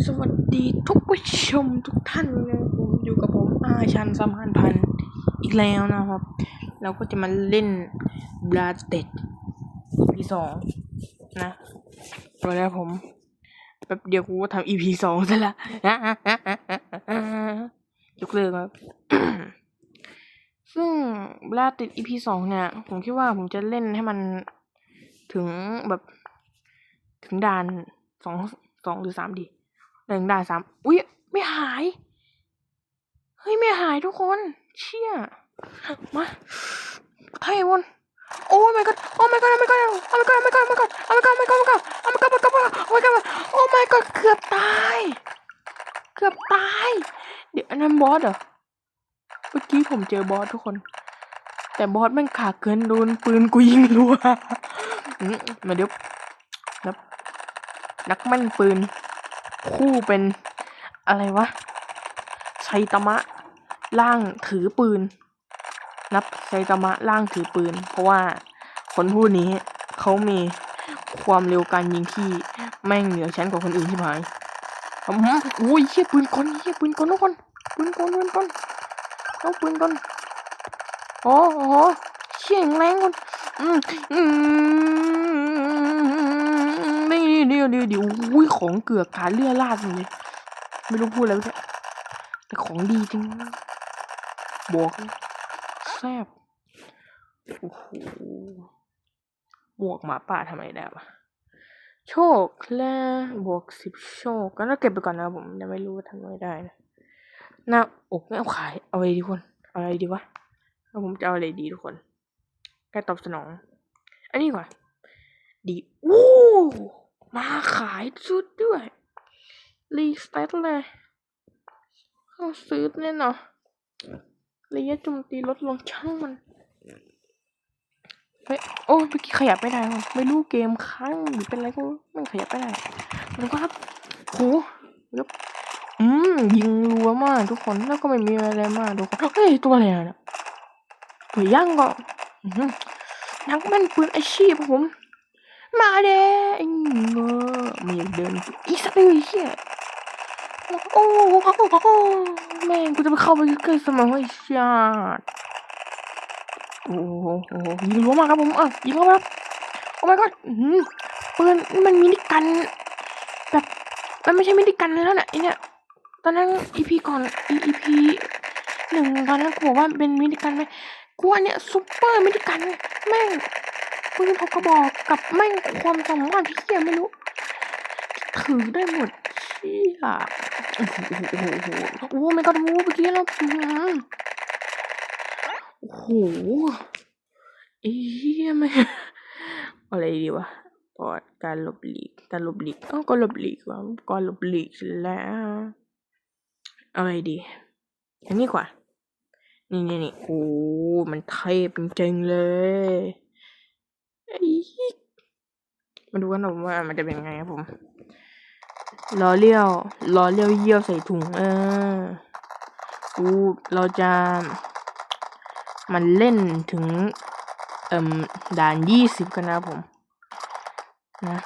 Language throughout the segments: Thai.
สวัสดีทุกผู้ชมทุกท่านนะผมอยู่กับผมอาชันสมานพันธ์อีกแล้วนะครับ เราก็จะมาเล่นบลาเต็ด EP สองนะตอนแรกผมแป๊บเดียวกูก็ทำ EP สองซะละยกเลิกครับ ซึ่งบลาเติด EP สองเนี่ย ผมคิดว่าผมจะเล่นให้มันถึงแบบ ถึงด่านสองสองหรือสามดี หนึ่งได่านสามอุ้ยไม่หาย เฮ้ย ไม่หายทุกคน เชี่ย มาไทยวนโอ้ my god โอ้ my god โอ้ my god โอ้ my god โอ้ my god โอ้ my god โอ้ my god โอ้ my god โอ้ my god โอ้ my god โอ้ my god โอ้ my god โอ้ my god เกือบตาย เกือบตาย เดี๋ยวอันนั้นบอสเหรอ เมื่อกี้ผมเจอบอสทุกคน แต่บอสแม่งขาเกินโดนปืนกูยิงรัวมาเดี๋ยวนับนักแม่นปืน คู่เป็นอะไรวะไซตามะล่างถือปืน นับไซตามะล่างถือปืน เพราะว่าคนผู้นี้เขามีความเร็วการยิงที่แม่งเหนือชั้นกว่าคนอื่นที่หายอืมอุ้ยเฮียปืนกลเฮียปืนกลทุกคนปืนกลปืนกลเอาปืนกลโอ้โหเชี่ยงแรงคนอืมอืมนี่ เดี๋ยวเดี๋ยวดี๋ยวอุ้ยของเกือกขาเลือลาดหมดเลย ไม่รู้พูดอะไรเนี่แต่ของดีจริงบอกแซ่บโอ้โหบวกหมาป่าทำไมได้วะโชคและบวกสิบโชคก็ต้องเก็บไปก่อนนะผมยังไม่รู้ว่าทำไม่ได้นะหน้าอกไม่เอาขายเอาอะไรดีคนเอาอะไรดีวะแล้วผมจะเอาอะไรดีทุกคนแค่ตอบสนอง อันนี้ก่อนดี โอ้ มาขายสุดด้วย รีสเตตเลยเข้าซื้อเนี่ยเนาะระยะโจมตีลดลงช่างมันเฮ้ยโอ้เมื่อกี้ขยับไม่ได้ว่ะไม่รู้เกมค้างหรือเป็นอะไรก็ไม่ขยับไม่ได้แล้วก็ครับโหแล้วอืมยิงรัวมากทุกคนแล้วก็ไม่มีอะไรมากทุกคนเฮ้ยตัวอะไรอะตัวย่างก็อื้อหือนักแม่นปืนอาชีพผม มาเด้ไอ้เงอม่อยากเดินอีสัตว์เลยไอ้เหี้ยโอ้โหแม่งกูจะไปเข้าไปใกล้ๆสมองไอ้ชาติโอ้โหยิงรัวมาครับผมอะยิงเข้าไปครับโอ้ my god อื้อหือปืนมันมินิกันแบบมันไม่ใช่มินิกันแล้วน่ะไอเนี่ยตอนนั้น EP ก่อน EP หนึ่งตอนนั้นกูบอกว่าเป็นมินิกันไหมกูอันเนี้ยซุปเปอร์มินิกันแม่ง ปืนพกกระบอกกับแม่งความสามารถที่เหี้ยไม่รู้ ถือได้หมดเชี่ยโอ้โหโอ้โหโอ้โหโอ้โหไม่ก็ดูเมื่อกี้แล้วโอ้โหเอี้ยไม่อะไรดีวะปอดการหลบหลีกการหลบหลีกเอ้าก็หลบหลีกวะก็หลบหลีกแล้วอะไรดีอันนี้กว่า นี่นี่นี่โอ้ มันเทพจริงเลย มาดูกันหน่อยว่ามันจะเป็นยังไงครับผมล้อเลี้ยวล้อเลี้ยวเยี่ยวใส่ถุง เออกูเราจะ มันเล่นถึง เอ่มด่านยี่สิบกันนะผม นะ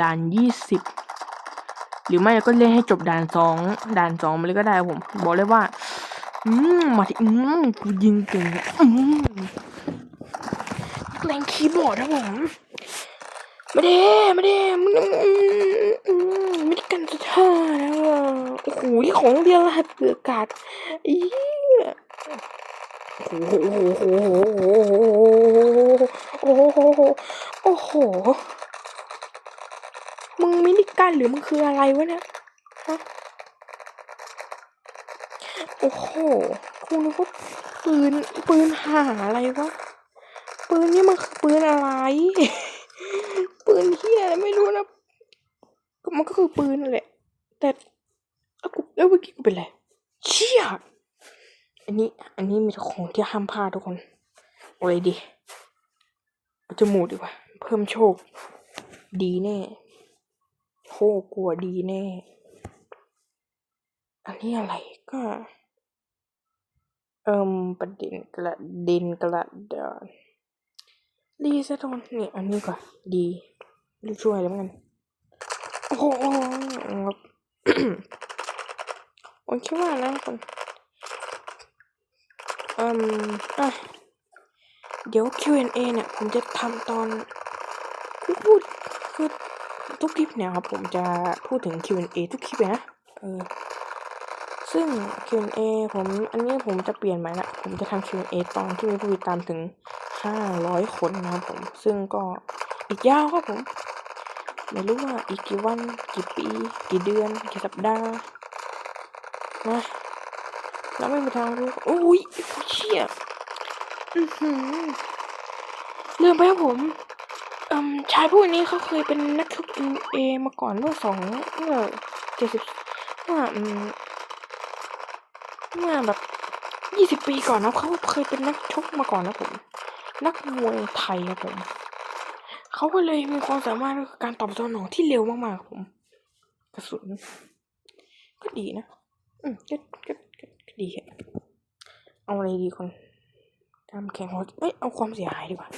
ด่านยี่สิบหรือไม่ก็เล่นให้จบด่านสองด่านสองมาเลยก็ได้ผม บอกเลยว่า อืมมาที่อืมกูยิงเก่งอะอืม แรงคีย์บอร์ดครับผมมาเด้ไมาเด้มึงอืมอืมไม่ได้กันจะท่านะโอ้โหของเดียวละเปลือกกาดอีโอ้โหโอ้โหโอ้โหโอ้โหมึงมินิกันหรือมึงคืออะไรวะเนี่ยฮะโอ้โหกูนึกว่าปืนปืนหาอะไรวะ ปืนนี่มันคือปืนอะไร ปืนเฮียอะไรไม่รู้นะมันก็คือปืนนั่นแหละ แต่แล้วกูแล้วเมื่อกี้กูเป็นไรเชี่ยอันนี้ อันนี้มีของที่ห้ามพลาดทุกคนอะไรดีเอาจมูกดีกว่า เพิ่มโชค ดีแน่โชคกลัวดีแน่ อันนี้อะไรก็ เอิมประเด็นกระเด็นกระดาน ดีซะตรงนี่อันนี้ก่อน ดีดูช่วยแล้วกัน โอ้โหผมคิดว่านะทุกคนอืมอะเดี๋ยว Q&A เนี่ย ผมจะทำตอนพูดคือทุกคลิปเนี่ยครับ ผมจะพูดถึง Q&A ทุกคลิปเลยนะเออซึ่ง Q&A ผมอันนี้ผมจะเปลี่ยนใหม่ละผมจะทำ Q&A ตอนที่มีผู้ติดตามถึง 500 คนนะครับผม ซึ่งก็อีกยาวครับผม ไม่รู้ว่าอีกกี่วัน กี่ปี กี่เดือน กี่สัปดาห์นะแล้วไม่มีทางรู้โอ้ยเชี่ยอือหือลืมไปครับผมชายผู้นี้เขาเคยเป็นนักชกเอเอมาก่อนเมื่อสองเมื่อเจ็ดสิบเมื่อเมื่อแบบยี่สิบปีก่อนนะเขาเคยเป็นนักชกมาก่อนนะผม นักมวยไทยครับผมเขาก็เลยมีความสามารถในการตอบสนองที่เร็วมากๆผม กระสุน ก็ดีนะ อืมก็ก็ก็ก็ดีอะเอาอะไรดีคนทำแข่งหัวเอ้ยเอาความเสียหายดีกว่า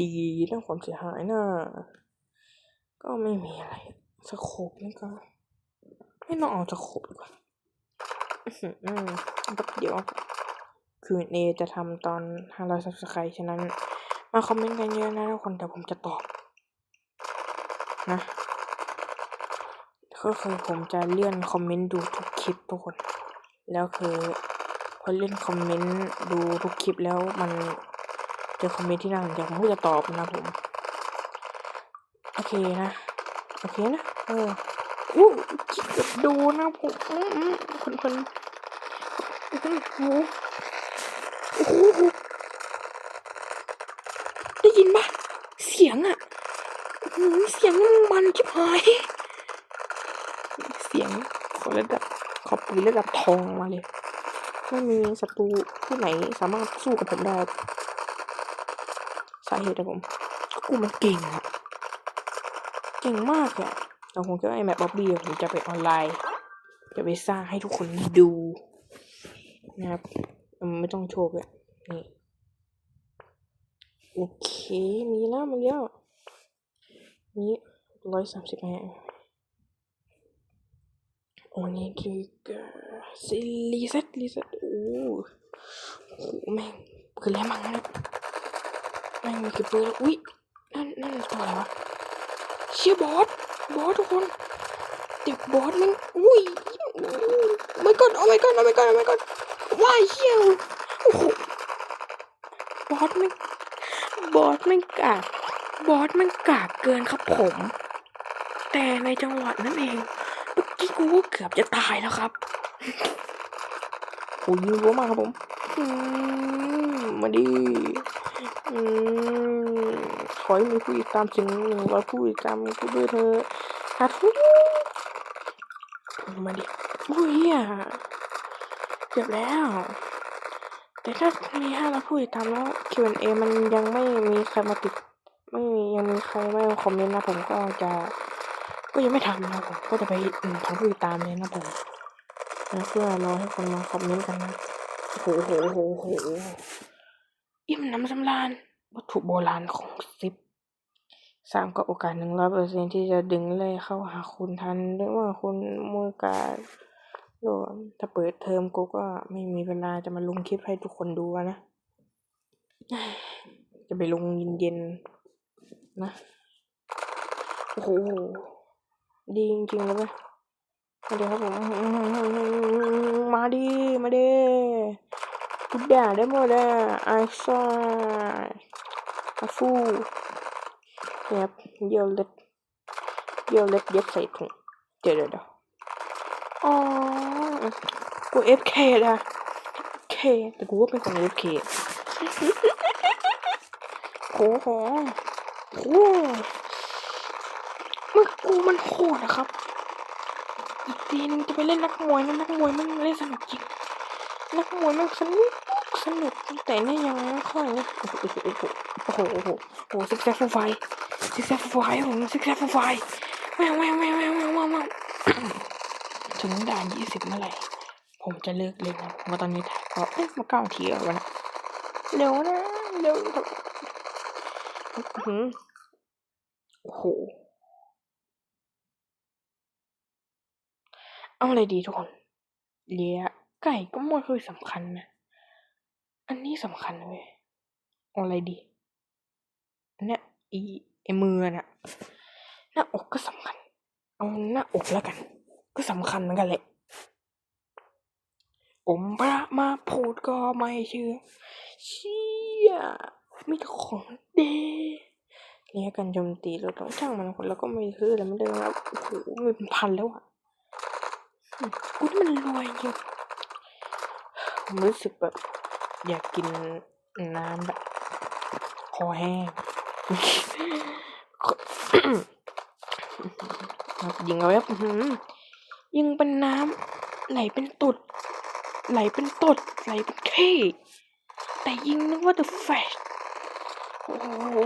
ดีเรื่องความเสียหายน่ะก็ไม่มีอะไรสโคปนี่ก็ไม่ต้องเอาสโคปดีกว่าอืมแป๊บเดี๋ยว Q&A จะทำตอน 500 subscribe ฉะนั้น มาคอมเมนต์กันเยอะนะทุกคนแต่ผมจะตอบ นะ ก็คือผมจะเลื่อนคอมเมนต์ดูทุกคลิปทุกคน แล้วคือพอเลื่อนคอมเมนต์ดูทุกคลิปแล้วมันเจอคอมเมนต์ที่น่าสนใจผมก็จะตอบนะผม โอเคนะ โอเคนะ เอออู้คิดดูนะผมคนคนโอ้อ ได้ยินปะเสียงอะเสียงมันชิบหายเสียงขอระดับขอปืนระดับทองมาเลยไม่มีศัตรูผู้ไหนสามารถสู้กับผมได้สาเหตุนะผมกูมันเก่งอะเก่งมากอะแต่ผมคิดว่ไอ้แมปบ๊อบบี้ผมจะไปออนไลน์ จะไปสร้างให้ทุกคนดูนะครับ ไม่ต้องโชว์เลยนี่โอเคมีแล้วมาแล้วนี่ร้อยสามสิบแฮโอ้นี่คือซีรีเซ็ตรีเซ็ตโอ้โหแม่งคือแล้วมั้งนะแม่งมีกี่ปืนอุ้ยนั่นนั่นตัวอะไรวะเชียบอสบอสทุกคนเด็กบอสแม่งอุ้ยไม่ก่อนโอ้ไม่ก่อนโอ้ไม่ก่อนโอ้ไม่ก่อน ว้ายเชี่ยวโอ้โหบอสแม่งบอสแม่งกากบอสแม่งกากเกินครับผม แต่ในจังหวะนั้นเองเมื่อกี้กูก็เกือบจะตายแล้วครับโอ้ยยิงรัวมากครับผมอืมมาดีอืมขอให้มีผู้ติดตามถึงหนึ่งร้อยผู้ติดตามกูด้วยเธอะสาธุมาดิอุ้ยอะ เกือบแล้ว แต่ถ้ามีห้าร้อยผู้ติดตามแล้ว Q&A มันยังไม่มีใครมาติด ไม่มียังมีใครไม่คอมเมนต์นะผมก็จะ ก็ยังไม่ทำนะผมก็จะไปอืมทำผู้ติดตามเลยนะผมนะเพื่อรอให้คนมาคอมเมนต์กันนะโอ้โหโหโหโหอิ่มน้ำสำราญวัตถุโบราณของซิปสามก็โอกาสหนึ่งร้อยเปอร์เซ็นที่จะดึงเลยเข้าหาคุณทันหรือว่าคุณมือกา ดหรือว่าถ้าเปิดเทอมกูก็ไม่มีเวลาจะมาลงคลิปให้ทุกคนดูนะ จะไปลงเย็นๆนะ โอ้โห ดีจริงๆเลยเว้ยมาดีครับผม มาดีมาดีทุกอย่างได้หมดเลยไอซ่าอาฟูเนี่ยเยี่ยวเล็ดเยี่ยวเล็ดเย็บใส่ถุงเดี๋ยวเดี๋ยว อ๋อ กูเอฟเคละเค แต่กูก็เป็นคนเอฟเคโอ้โหโอ้โหมันกูมันโหดนะครับ อีกทีนึงจะไปเล่นนักมวยนะนักมวยมันเล่นสนุกจริง นักมวยมันสนุกสนุกแต่เนี่ยยังไม่ค่อยนะโอ้โหโอ้โหโอ้โหโอ้โหโอ้โหซิกแซกฟไฟซิกแซกฟูไฟผมซิกแซกฟไฟแมวแมวแมวแมวแมวแมวแมว ถึงด่านยี่สิบเมื่อไหร่ ผมจะเลิกเล่นนะเพราะตอนนี้ถ่ายก็เอ๊ะมาเก้านาทีแล้วนะเร็วนะเร็วแบบอื้อหือโอ้โหเอาอะไรดีทุกคนเลี้ยไก่ก็ไม่ค่อยสำคัญนะ อันนี้สำคัญเว้ยเอาอะไรดี อันเนี้ยอีไอมือน่ะ หน้าอกก็สำคัญ เอาหน้าอกแล้วกัน ก็สำคัญเหมือนกันแหละอมพระมาพูดก็ไม่เชื่อเชี่ยมีแต่ของเดเนี่ยการโจมตีเราต้องช่างมันคนแล้วก็ไม่ซื้ออะไรไม่ได้แล้วโอ้โหมันเป็นพันแล้วอะกูนี่มันรวยจริงผมรู้สึกแบบ อยากกินน้ำแบบคอแห้งยิงเอาไว้แบบ ยิงเป็นน้ำไหลเป็นตุด ไหลเป็นตดไหลเป็นขี้แต่ยิงนึกว่า the flash โอ้โห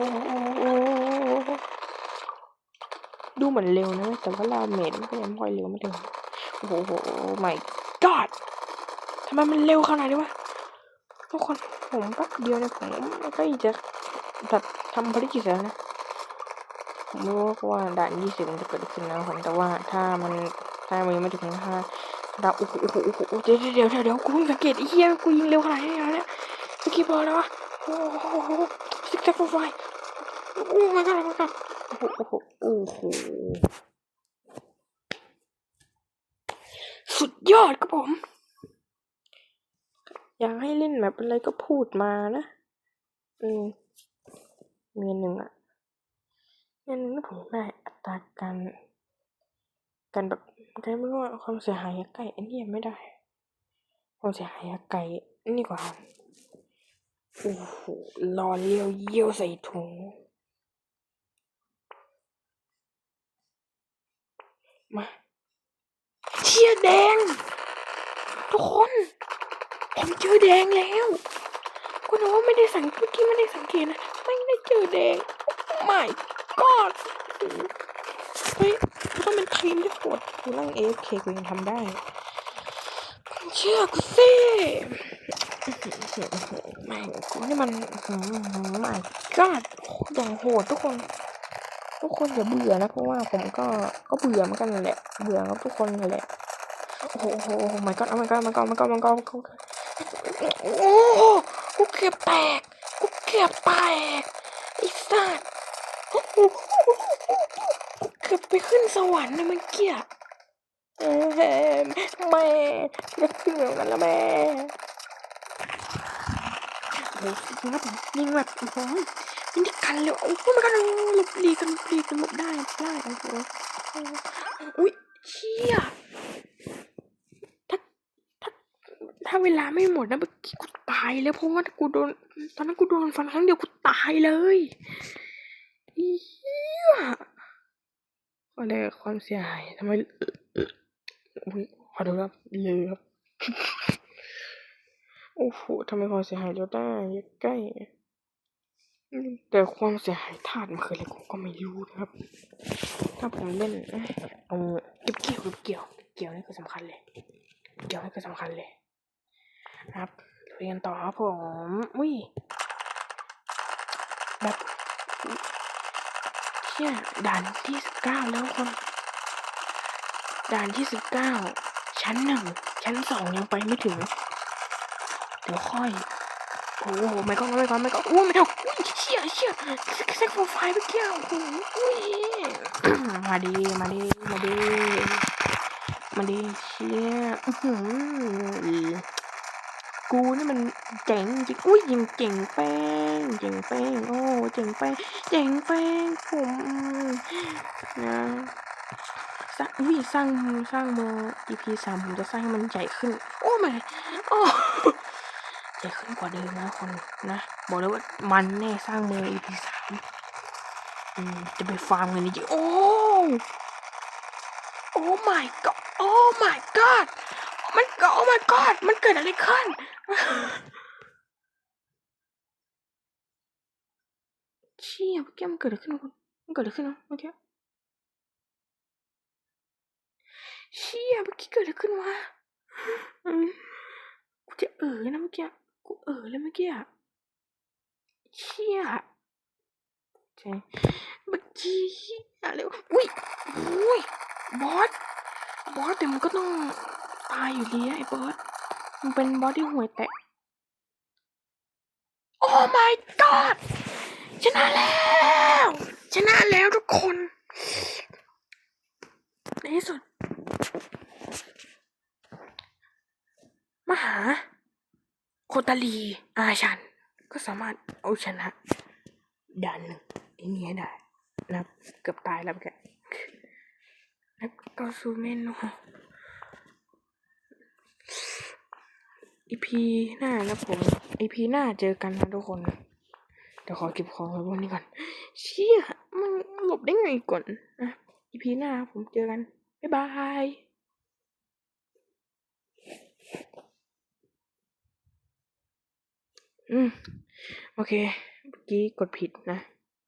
ดูเหมือนเร็วนะ แต่ว่าลาเมดมันก็ยังค่อยเร็วไม่ถึงโอ้โห my god ทำไมมันเร็วขนาดนี้วะทุกคนผมแป๊บเดียวเนี่ยผมก็จะแบบทำภารกิจแล้วนะผมไม่รู้ว่าด่านยี่สิบมันจะเกิดขึ้นนะผมแต่ว่าถ้ามัน ถ้ามันยังไม่ถึงถ้าถ้าโอ้โหโอ้โหโอ้โหเดี๋ยวเดี๋ยวเดี๋ยวเดี๋ยวกูยิงสังเกตไอ้เหี้ยกูยิงเร็วขนาดนี้แล้วเนี่ยเมื่อกี้พอแล้ววะโอ้โหซิกแซกไฟโอ้ my god โอ้ my god โอ้โหโอ้โหโอ้โหสุดยอดครับผม อยากให้เล่นแบบอะไรก็พูดมานะอืมมีอันหนึ่งอะเงินที่ผมได้อัตราการการแบบ ใครไม่รู้ว่าความเสียหายกับไก่อันนี้ยังไม่ได้ความเสียหายกับไก่อันนี่กว่าโอ้โหรอเลี้ยวเยี่ยวใส่ถุงมาเชียแดง ทุกคน ผมเจอแดงแล้วก็นึกว่าไม่ได้สังเมื่อกี้ไม่ได้สังเกตนะ ไม่ได้เจอแดงไม่กอดเฮ้ย ต้องเป็นทีมที่โหดกูนั่งเอฟเคกูยังทำได้เชื่อกูสิแม่งกูนี่มันไม่กอดอย่างโหดทุกคน ทุกคนอย่าเบื่อนะเพราะว่าผมก็ก็เบื่อเหมือนกันแหละ เบื่อกับทุกคนนั่นแหละ โอ้โหโอ้โหโอ้ my god โอ้ my god มันก็มันก็มันก็มันก็โอ้โหกูเกือบแตกกูเกือบแตกไอ้สัสโเกือบไปขึ้นสวรรค์นะเมื่อกี้อะเอ้ยแม่จะขึ้นเหมือนกันแล้วแม่โอ้โหยิงครับยิงแบบโอ้โหยิงที่กันเลยโอ้โหมันกันหลบหลีกันหลีกันหลบได้ได้โอ้โหอุ้ยเชี่ยถ้าเวลาไม่หมดนะเมื่อกี้กูตายแล้วเพราะว่ากูโดนตอนนั้นกูโดนฟันครั้งเดียวกูตายเลยอีเหี้ย อะไรความเสียหายทำไมอุ้ยขอโทษครับเลยครับ โอ้โหทำไมความเสียหายลดได้ใกล้ แต่ความเสียหายธาตุมันคืออะไรผมก็ไม่รู้นะครับ ถ้าผมเล่นเอาเก็บเกี่ยวเก็บเกี่ยว เก็บเกี่ยวนี่คือสำคัญเลย เกี่ยวนี่คือสำคัญเลยครับเรียนต่อครับผมอุ้ยแบบ เชี่ยด่านที่สิบเก้าแล้วคน ด่านที่สิบเก้าชั้นหนึ่งชั้นสองยังไปไม่ถึง เดี๋ยวค่อย โอ้โหไม่ก็ไม่ก็ไม่ก็อู้ไม่เท่าอุ้ยเชี่ยเชี่ยแซกโฟไฟเมื่อกี้โอ้โหอุ้ยมาดีมาดีมาดีมาดีเชี่ยอื้อหือ กูนี่มันเจ๋งจริงอุ้ยยิงเจ๋งแป้งเจ๋งแป้งโอ้เจ๋งแป้งเจ๋งแป้งผมนะสร้างอุ้ยสร้างสร้างเมือง EP สามผมจะสร้างให้มันใหญ่ขึ้น โอ้ไม่โอ้ใหญ่ขึ้นกว่าเดิมนะคนนะบอกเลยว่ามันแน่สร้างเมือง EP สามอืมจะไปฟาร์มเงินจริงโอ้โอ้ my god โอ้ my god มันก็โอ้ my god มันเกิดอะไรขึ้นเชี่ยเมื่อกี้มันเกิดอะไรขึ้นวะมันเกิดอะไรขึ้นวะเมื่อกี้เชี่ยเมื่อกี้เกิดอะไรขึ้นวะกูจะเออนะเมื่อกี้กูเออเลยเมื่อกี้เชี่ยใช่เมื่อกี้เชี่ยเลยอุ้ยอุ้ยบอสบอสแต่มันก็ต้อง ตายอยู่ดีไอ้บอสมันเป็นบอสที่ห่วยแตกโอ้ my god ชนะแล้วชนะแล้วทุกคนในที่สุด มหา โคตาลีอาชัน ก็สามารถเอาชนะด่านหนึ่งไอ้เนี้ยได้นะครับเกือบตายแล้วแกแล้วก็ซูเมนู อีพีหน้านะผมอีพีหน้าเจอกันนะทุกคน เดี๋ยวขอเก็บของไว้บนนี้ก่อน เชี่ยมันหลบได้ไงก่อนนะอีพีหน้าผมเจอกัน บ๊ายบายอืม โอเค เมื่อกี้กดผิดนะ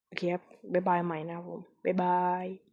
โอเคครับ บ๊ายบายใหม่นะผม บ๊ายบาย